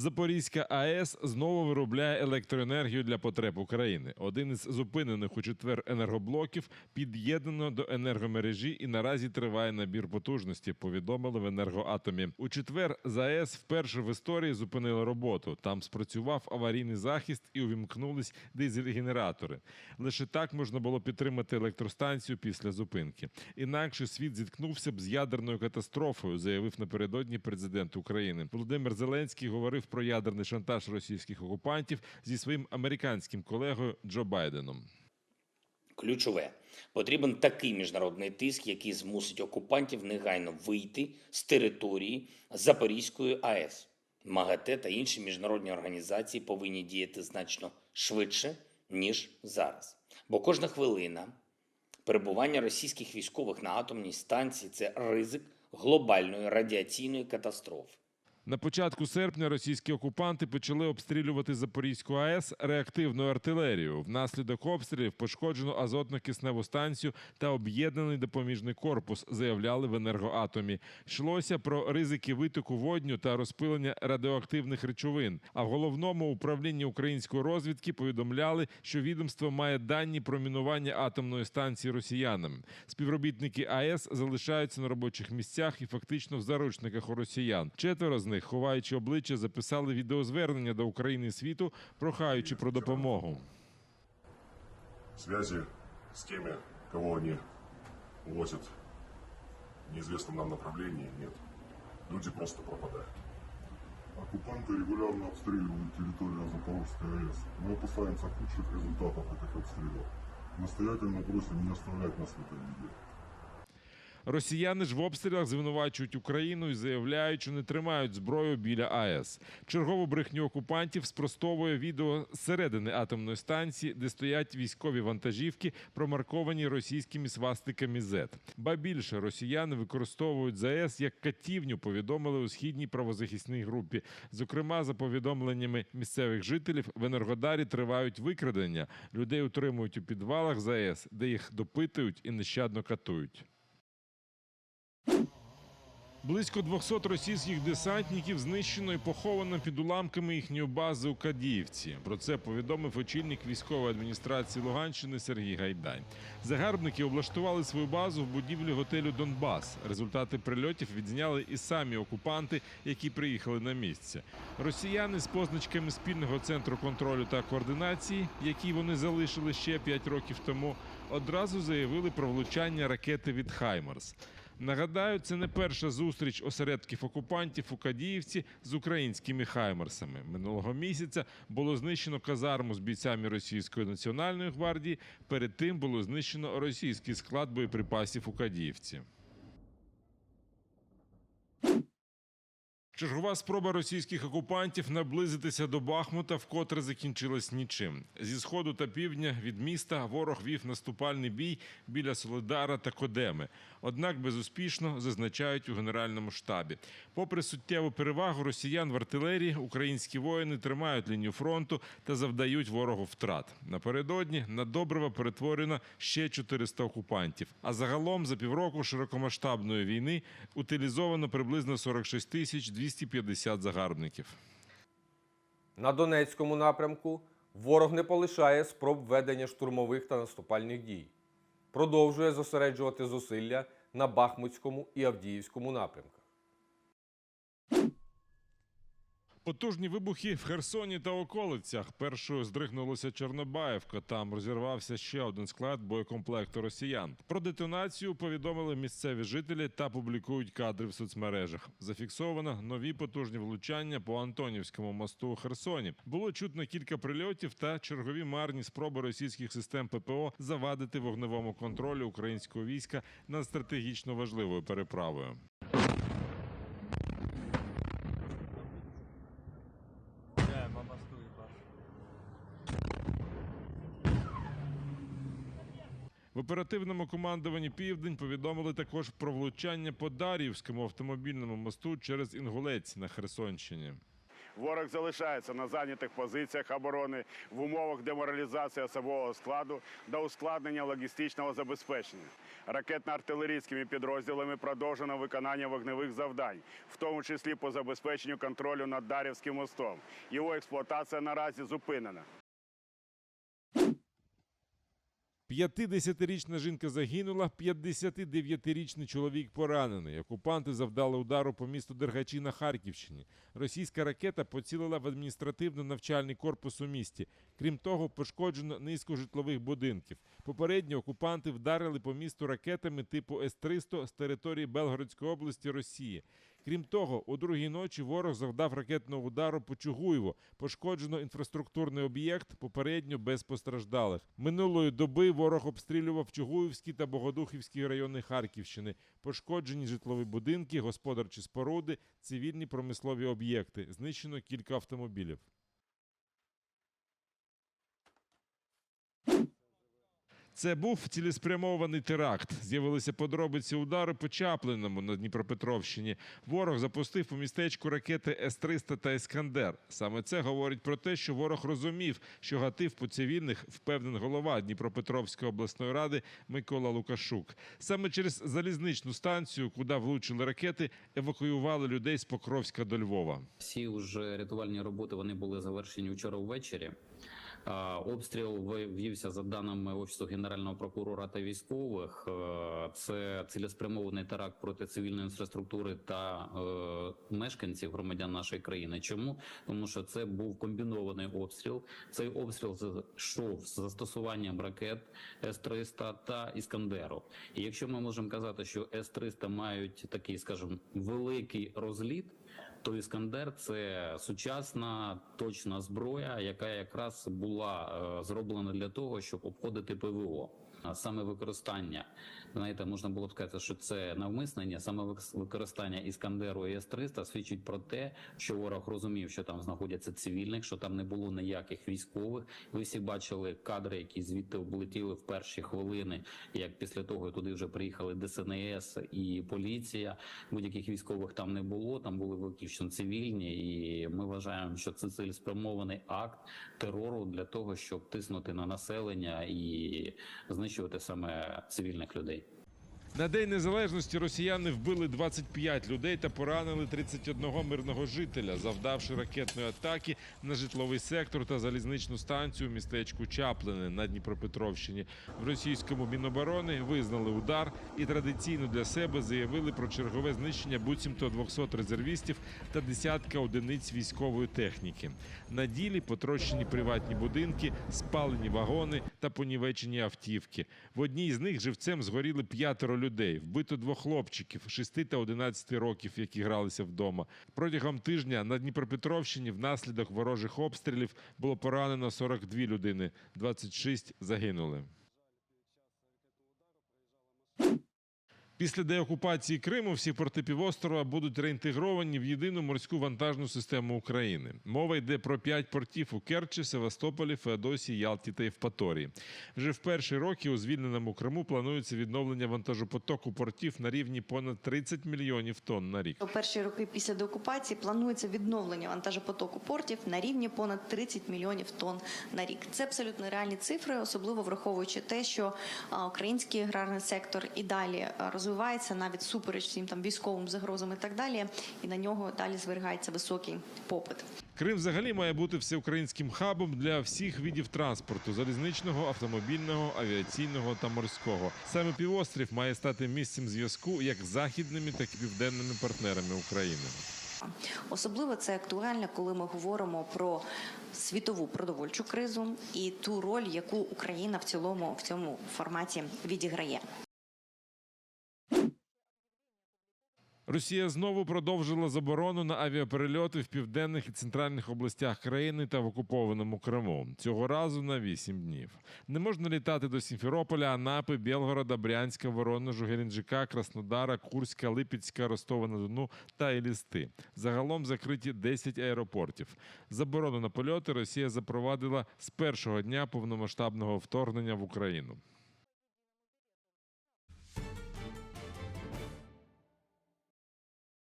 Запорізька АЕС знову виробляє електроенергію для потреб України. Один із зупинених у четвер енергоблоків під'єднано до енергомережі і наразі триває набір потужності. Повідомили в енергоатомі. У четвер ЗАЕС вперше в історії зупинили роботу. Там спрацював аварійний захист і увімкнулись дизель-генератори. Лише так можна було підтримати електростанцію після зупинки. Інакше світ зіткнувся б з ядерною катастрофою, заявив напередодні президент України. Володимир Зеленський говорив про ядерний шантаж російських окупантів зі своїм американським колегою Джо Байденом. Ключове потрібен такий міжнародний тиск, який змусить окупантів негайно вийти з території Запорізької АЕС. МАГАТЕ та інші міжнародні організації повинні діяти значно швидше ніж зараз. Бо кожна хвилина перебування російських військових на атомній станції це ризик глобальної радіаційної катастрофи. На початку серпня російські окупанти почали обстрілювати Запорізьку АЕС реактивною артилерією. Внаслідок обстрілів пошкоджено азотно-кисневу станцію та об'єднаний допоміжний корпус, заявляли в енергоатомі. Йшлося про ризики витоку водню та розпилення радіоактивних речовин. А в головному управлінні української розвідки повідомляли, що відомство має дані про мінування атомної станції росіянам. Співробітники АЕС залишаються на робочих місцях і фактично в заручниках у росіян. Четверо з них, ховаючи обличчя, записали відеозвернення до України і світу, прохаючи про допомогу. связи с теми, кого они увозят в неизвестном нам направлении, нет. Люди просто пропадают. Оккупанты регулярно обстреливают территорию Запорожской АЭС. Мы опасаемся худших результатов этих обстрелов. Настоятельно просим не оставлять нас в этом виде. Росіяни ж в обстрілах звинувачують Україну і заявляють, що не тримають зброю біля АЕС. Чергову брехню окупантів спростовує відео середини атомної станції, де стоять військові вантажівки, промарковані російськими свастиками Z. Ба більше росіяни використовують ЗАЕС як катівню, повідомили у східній правозахисній групі. Зокрема, за повідомленнями місцевих жителів, в Енергодарі тривають викрадення. Людей утримують у підвалах ЗАЕС, де їх допитують і нещадно катують. Близько 200 російських десантників знищено і поховано під уламками їхньої бази у Кадіївці. Про це повідомив очільник військової адміністрації Луганщини Сергій Гайдай. Загарбники облаштували свою базу в будівлі готелю Донбас. Результати прильотів відзняли і самі окупанти, які приїхали на місце. Росіяни з позначками спільного центру контролю та координації, які вони залишили ще 5 років тому, одразу заявили про влучання ракети від Хаймарс. Нагадаю, це не перша зустріч осередків окупантів у Кадіївці з українськими хаймерсами. Минулого місяця було знищено казарму з бійцями російської національної гвардії. Перед тим було знищено російський склад боєприпасів у Кадіївці. Чергова спроба російських окупантів наблизитися до Бахмута вкотре закінчилась нічим. Зі сходу та півдня від міста ворог вів наступальний бій біля Солидара та Кодеми. Однак безуспішно зазначають у генеральному штабі. Попри суттєву перевагу росіян в артилерії, українські воїни тримають лінію фронту та завдають ворогу втрат. Напередодні на Добрива перетворено ще 400 окупантів. А загалом за півроку широкомасштабної війни утилізовано приблизно 46 тисяч 250 загарбників. На Донецькому напрямку ворог не полишає спроб ведення штурмових та наступальних дій. Продовжує зосереджувати зусилля на Бахмутському і Авдіївському напрямках. Потужні вибухи в Херсоні та околицях. Першою здригнулася Чорнобаївка. Там розірвався ще один склад боєкомплекту росіян. Про детонацію повідомили місцеві жителі та публікують кадри в соцмережах. Зафіксовано нові потужні влучання по Антонівському мосту у Херсоні. Було чутно кілька прильотів та чергові марні спроби російських систем ППО завадити вогневому контролю українського війська над стратегічно важливою переправою. Оперативному командуванні Південь повідомили також про влучання по Дар'ївському автомобільному мосту через Інгулець на Херсонщині. Ворог залишається на зайнятих позиціях оборони в умовах деморалізації особового складу та ускладнення логістичного забезпечення. Ракетно-артилерійськими підрозділами продовжено виконання вогневих завдань, в тому числі по забезпеченню контролю над Дарівським мостом. Його експлуатація наразі зупинена. 50-річна жінка загинула, 59-річний чоловік поранений. Окупанти завдали удару по місту Дергачі на Харківщині. Російська ракета поцілила в адміністративно-навчальний корпус у місті. Крім того, пошкоджено низку житлових будинків. Попередньо окупанти вдарили по місту ракетами типу С-300 з території Белгородської області Росії. Крім того, у другій ночі ворог завдав ракетного удару по Чугуєву. Пошкоджено інфраструктурний об'єкт, попередньо без постраждалих. Минулої доби ворог обстрілював Чугуївський та Богодухівський райони Харківщини. Пошкоджені житлові будинки, господарчі споруди, цивільні промислові об'єкти. Знищено кілька автомобілів. Це був цілеспрямований теракт. З'явилися подробиці удару по Чаплиному на Дніпропетровщині. Ворог запустив у містечку ракети С-300 та Іскандер. Саме це говорить про те, що ворог розумів, що гатив по цивільних, впевнений голова Дніпропетровської обласної ради Микола Лукашук. Саме через залізничну станцію, куди влучили ракети, евакуювали людей з Покровська до Львова. Всі вже рятувальні роботи вони були завершені вчора ввечері. Обстріл вівся за даними офісу генерального прокурора та військових. Е, Це цілеспрямований теракт проти цивільної інфраструктури та е, мешканців громадян нашої країни. Чому тому, що це був комбінований обстріл. Цей обстріл йшов з застосуванням ракет С-300 та Іскандеру. І якщо ми можемо казати, що С-300 мають такий, скажімо, великий розліт. То Іскандер це сучасна точна зброя, яка якраз була е, зроблена для того, щоб обходити ПВО. А саме використання, знаєте, можна було б сказати, що це навмиснення, саме використання Іскандеру і С-300 свідчить про те, що ворог розумів, що там знаходяться цивільних, що там не було ніяких військових. Ви всі бачили кадри, які звідти облетіли в перші хвилини, як після того туди вже приїхали ДСНС і поліція. Будь-яких військових там не було. Там були виключно цивільні, і ми вважаємо, що це цілеспрямований акт терору для того, щоб тиснути на населення і знищувати саме цивільних людей. На День Незалежності росіяни вбили 25 людей та поранили 31 мирного жителя, завдавши ракетної атаки на житловий сектор та залізничну станцію у містечку Чаплине на Дніпропетровщині. В російському міноборони визнали удар і традиційно для себе заявили про чергове знищення буцімто 200 резервістів та десятка одиниць військової техніки. На ділі потрощені приватні будинки, спалені вагони та понівечені автівки. В одній з них живцем згоріли п'ятеро людей. Вбито двох хлопчиків 6 та 11 років, які гралися вдома. Протягом тижня на Дніпропетровщині внаслідок ворожих обстрілів було поранено 42 людини, 26 загинули. Після деокупації Криму всі порти півострова будуть реінтегровані в єдину морську вантажну систему України. Мова йде про п'ять портів у Керчі, Севастополі, Феодосії, Ялті та Євпаторії. Вже в перші роки у звільненому Криму планується відновлення вантажопотоку портів на рівні понад 30 мільйонів тонн на рік. У перші роки після деокупації планується відновлення вантажопотоку портів на рівні понад 30 мільйонів тонн на рік. Це абсолютно реальні цифри, особливо враховуючи те, що український аграрний сектор і далі а, розвивається навіть супереч всім там військовим загрозам і так далі, і на нього далі зберігається високий попит. Крим взагалі має бути всеукраїнським хабом для всіх видів транспорту: залізничного, автомобільного, авіаційного та морського. Саме півострів має стати місцем зв'язку як з західними, так і південними партнерами України. Особливо це актуально, коли ми говоримо про світову продовольчу кризу і ту роль, яку Україна в цілому в цьому форматі відіграє. Росія знову продовжила заборону на авіаперельоти в південних і центральних областях країни та в окупованому Криму. Цього разу на 8 днів. Не можна літати до Сімферополя, Анапи, Білгорода, Брянська, Воронежу, Геленджика, Краснодара, Курська, Липецька, Ростова на Дону та Елісти. Загалом закриті 10 аеропортів. Заборону на польоти Росія запровадила з першого дня повномасштабного вторгнення в Україну.